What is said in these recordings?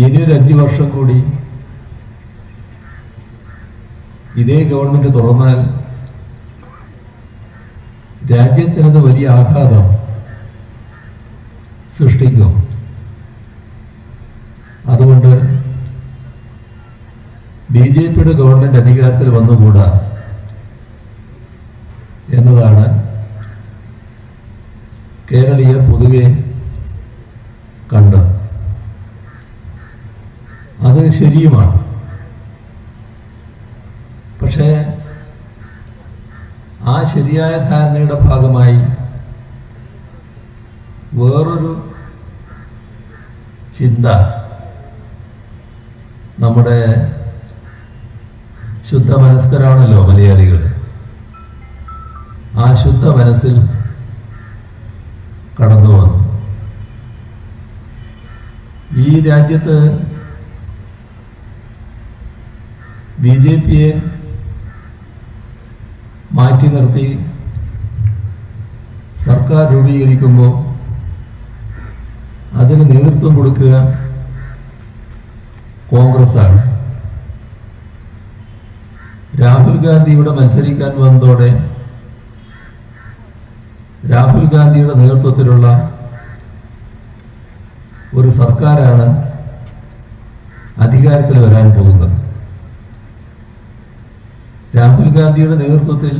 ഇനി ഒരു അഞ്ച് വർഷം കൂടി ഇതേ ഗവൺമെന്റ് തുറന്നാൽ രാജ്യത്തിനത് വലിയ ആഘാതം സൃഷ്ടിക്കും. അതുകൊണ്ട് ബി ജെ പിയുടെ ഗവൺമെന്റ് അധികാരത്തിൽ വന്നുകൂടാ എന്നതാണ് കേരളീയർ പൊതുവെ ശരിയുമാണ്. പക്ഷേ ആ ശരിയായ ധാരണയുടെ ഭാഗമായി വേറൊരു ചിന്ത നമ്മുടെ ശുദ്ധ മനസ്കരാണല്ലോ മലയാളികൾ ആ ശുദ്ധ മനസ്സിൽ കടന്നു വന്നു ഈ രാജ്യത്ത് ബി ജെ പിയെ മാറ്റി നിർത്തി സർക്കാർ രൂപീകരിക്കുമ്പോൾ അതിന് നേതൃത്വം കൊടുക്കുക കോൺഗ്രസ്സാണ്. രാഹുൽ ഗാന്ധി ഇവിടെ മത്സരിക്കാൻ വന്നതോടെ രാഹുൽ ഗാന്ധിയുടെ നേതൃത്വത്തിലുള്ള ഒരു സർക്കാരാണ് അധികാരത്തിൽ വരാൻ പോകുന്നത്. രാഹുൽ ഗാന്ധിയുടെ നേതൃത്വത്തിൽ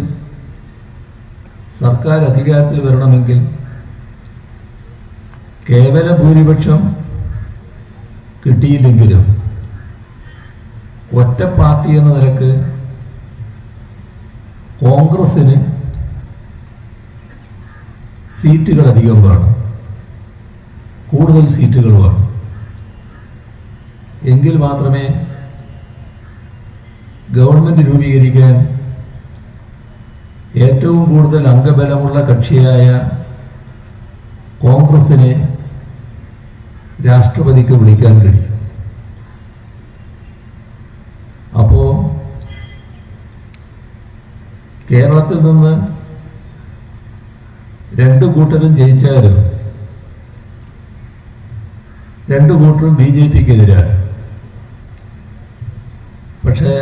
സർക്കാർ അധികാരത്തിൽ വരണമെങ്കിൽ കേവല ഭൂരിപക്ഷം കിട്ടിയില്ലെങ്കിലും ഒറ്റ പാർട്ടി എന്ന നിലയ്ക്ക് കോൺഗ്രസിന് സീറ്റുകൾ അധികം വേണം. കൂടുതൽ സീറ്റുകൾ വേണം. എങ്കിൽ മാത്രമേ ഗവൺമെന്റ് രൂപീകരിക്കാൻ ഏറ്റവും കൂടുതൽ അംഗബലമുള്ള കക്ഷിയായ കോൺഗ്രസിനെ രാഷ്ട്രപതിക്ക് വിളിക്കാൻ കഴിയും. അപ്പോൾ കേരളത്തിൽ നിന്ന് രണ്ടു കൂട്ടരും ജയിച്ചാലും രണ്ടു കൂട്ടരും ബി ജെ പിക്കെതിരാണ്. പക്ഷേ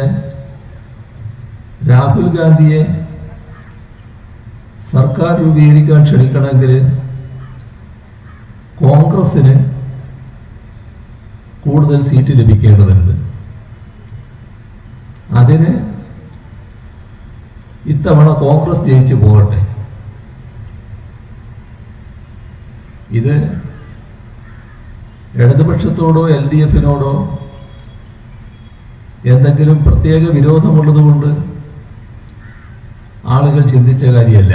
രാഹുൽ ഗാന്ധിയെ സർക്കാർ രൂപീകരിക്കാൻ ക്ഷണിക്കണമെങ്കിൽ കോൺഗ്രസിന് കൂടുതൽ സീറ്റ് ലഭിക്കേണ്ടതുണ്ട്. അതിന് ഇത്തവണ കോൺഗ്രസ് ജയിച്ചു പോകട്ടെ. ഇത് ഇടതുപക്ഷത്തോടോ എൽ ഡി എഫിനോടോ എന്തെങ്കിലും പ്രത്യേക വിരോധമുള്ളത് കൊണ്ട് ആളുകൾ ചിന്തിച്ച കാര്യമല്ല.